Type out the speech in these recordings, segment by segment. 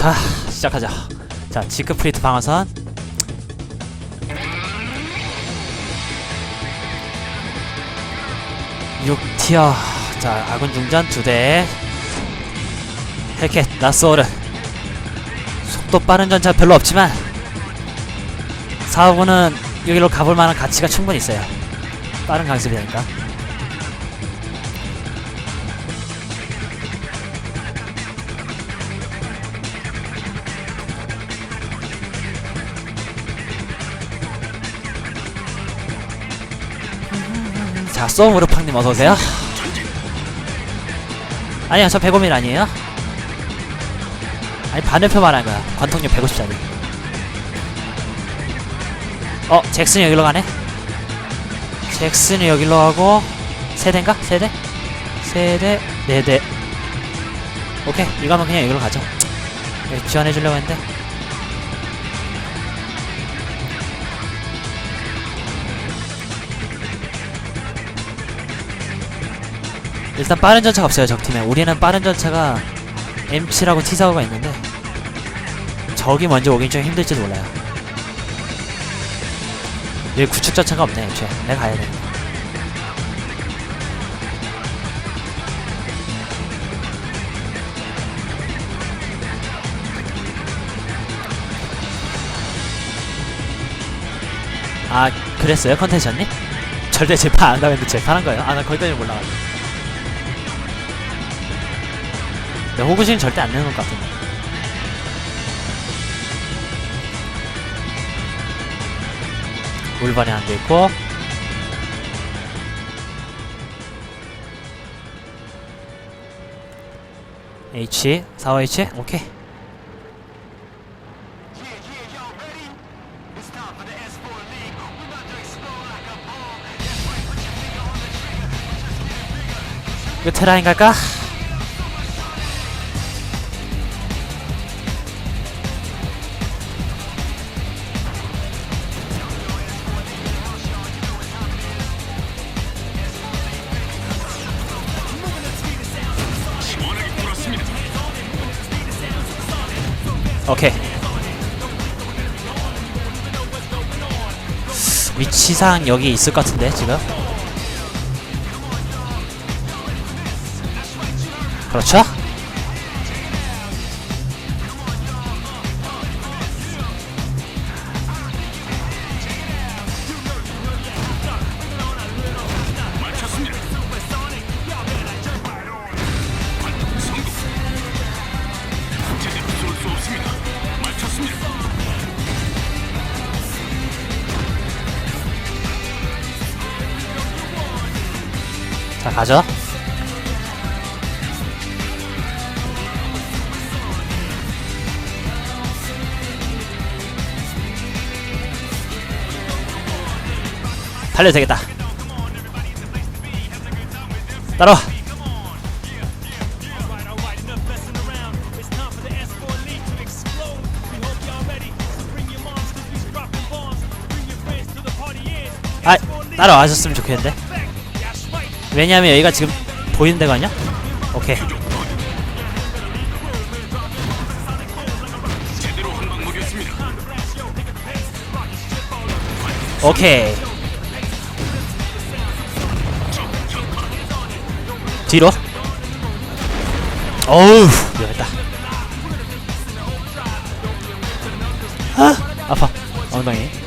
자 시작하자 자 지크프리트 방어선. 육티어자 아군 중전 두대. 헬켓 나스오르 속도 빠른 전차 별로 없지만 사업은 여기로 가볼 만한 가치가 충분히 있어요. 빠른 강습이니까 자, 쏘무르팡님 어서오세요. 아니요, 저 105mm 아니에요? 아니, 반대표 말한 거야. 관통력 150짜리. 어, 잭슨이 여기로 가네? 잭슨이 여기로 가고, 세대인가? 세대? 세대, 네대. 오케이, 이거 하면 그냥 여기로 가죠. 지원해주려고 했는데. 일단 빠른 전차가 없어요 적팀에. 우리는 빠른 전차가 M7하고 T4가 있는데 적이 먼저 오긴 좀 힘들지도 몰라요. 여기 구축 전차가 없네 애초에. 내가 가야 돼. 아 그랬어요 컨텐츠님? 절대 재판 안 가면 재판한 거예요? 아 나 거기까지 몰라가지고 호구신 절대 안 내놓을 것 같은데. 울반이 안 돼 있고. H 4H 오케이. 이거 테라인 갈까? 오케이. 위치상 여기 있을 것 같은데 지금. 그렇죠? 자 가죠. 달려도 되겠다. 따라와. 아, 따라와셨으면 좋겠는데. 왜냐면 여기가 지금 보이는 데가 아니야? 오케이. 오케이. 뒤로. 어우, 미안했다. 아, 아파. 엉덩이.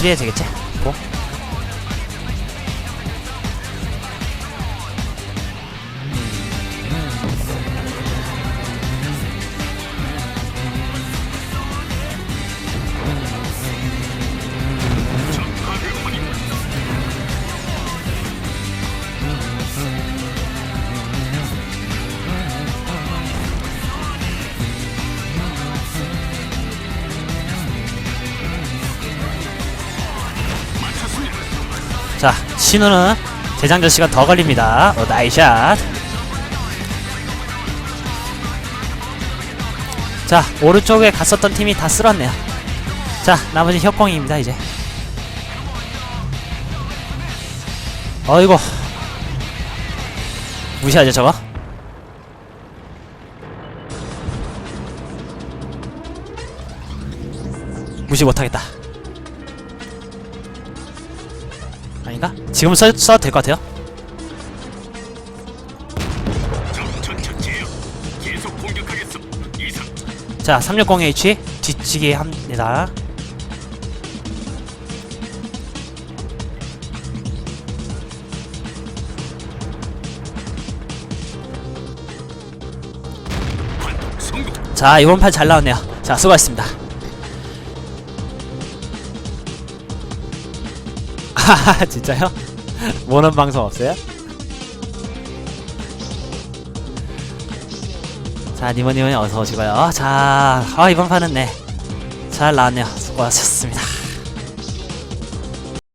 수리해야 되겠지? 고. 자, 신호는 재장전 시간 더 걸립니다. 어, 나이샷. 자 오른쪽에 갔었던 팀이 다 쓸었네요. 자 나머지 협공입니다 이제. 어이구. 무시하죠 저거? 무시 못하겠다 아닌가? 지금 써, 써도 될 것 같아요. 자 360H 뒤치기 합니다. 자 이번 판 잘 나왔네요 자 수고하셨습니다 하하 진짜요? 모는 방송 없어요? 자 니모니모니 어서 오시고요 자 아, 이번 판은 네잘 나왔네요 수고하셨습니다